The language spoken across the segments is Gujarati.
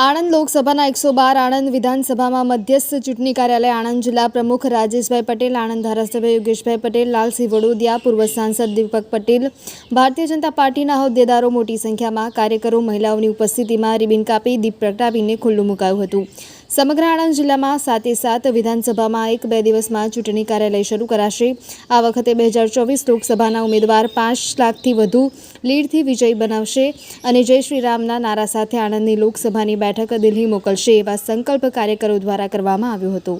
આણંદ લોકસભાના એકસો બાર, આણંદ વિધાનસભામાં મધ્યસ્થ ચૂંટણી કાર્યાલય, આણંદ જિલ્લા પ્રમુખ રાજેશભાઈ પટેલ, આણંદ ધારાસભ્ય યોગેશભાઈ પટેલ, લાલસિંહ વડોદિયા, પૂર્વ સાંસદ દીપક પટેલ, ભારતીય જનતા પાર્ટીના હોદ્દેદારો મોટી સંખ્યામાં કાર્યકરો, મહિલાઓની ઉપસ્થિતિમાં રિબિન કાપી દીપ પ્રગટાવીને ખુલ્લું મુકાયું હતું. સમગ્ર આણંદ જિલ્લામાં સાતે સાત વિધાનસભામાં એક બે દિવસમાં ચૂંટણી કાર્યાલય શરૂ કરાશે. આ વખતે બે હજાર ચોવીસ લોકસભાના ઉમેદવાર પાંચ લાખથી વધુ લીડથી વિજય બનાવશે અને જય શ્રી રામના નારા સાથે આણંદની લોકસભાની બેઠક દિલ્હી મોકલશે એવા સંકલ્પ કાર્યકરો દ્વારા કરવામાં આવ્યો હતો.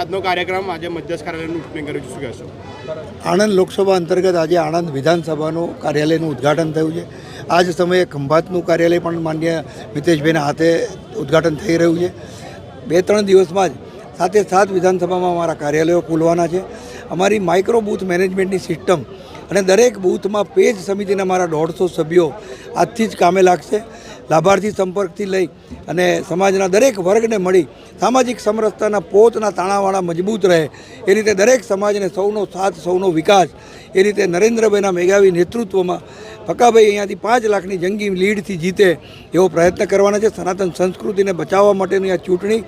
આજનો કાર્યક્રમ આજે મધ્યસ્થ કાર્યાલયનું ઓપનિંગ કર્યું શું આણંદ લોકસભા અંતર્ગત આજે આણંદ વિધાનસભાનું કાર્યાલયનું ઉદ્ઘાટન થયું છે. આ જ સમયે ખંભાતનું કાર્યાલય પણ માન્ય મિતેશભાઈના હાથે ઉદ્ઘાટન થઈ રહ્યું છે. બે ત્રણ દિવસમાં જ સાથે સાત વિધાનસભામાં અમારા કાર્યાલયો ખોલવાના છે. અમારી માઇક્રો બૂથ મેનેજમેન્ટની સિસ્ટમ અને દરેક બૂથમાં પેજ સમિતિના અમારા દોઢસો સભ્યો આજથી જ કામે લાગશે. લાભાર્થી સંપર્કથી લઈ અને સમાજના દરેક વર્ગને મળી સામાજિક સમરસતાના પોતના તાણાવાળા મજબૂત રહે. એ રીતે દરેક સમાજને સૌનો સાથ, સૌનો વિકાસ એ રીતે નરેન્દ્રભાઈના મેઘાવી નેતૃત્વમાં પક્કાભાઈ અહીંયાથી પાંચ લાખની જંગી લીડથી જીતે એવો પ્રયત્ન કરવાના છે. સનાતન સંસ્કૃતિને બચાવવા માટેની આ ચૂંટણી,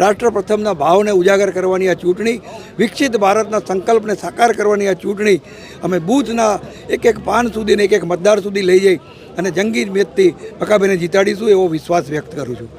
રાષ્ટ્ર પ્રથમના ભાવને ઉજાગર કરવાની આ ચૂંટણી, વિકસિત ભારતના સંકલ્પને સાકાર કરવાની આ ચૂંટણી અમે બૂથના એક એક પાન સુધીને એક એક મતદાર સુધી લઈ જઈ અને જંગી વ્યક્તિ પક્કાભાઈને જીતાડીશું એવો વિશ્વાસ વ્યક્ત કરું છું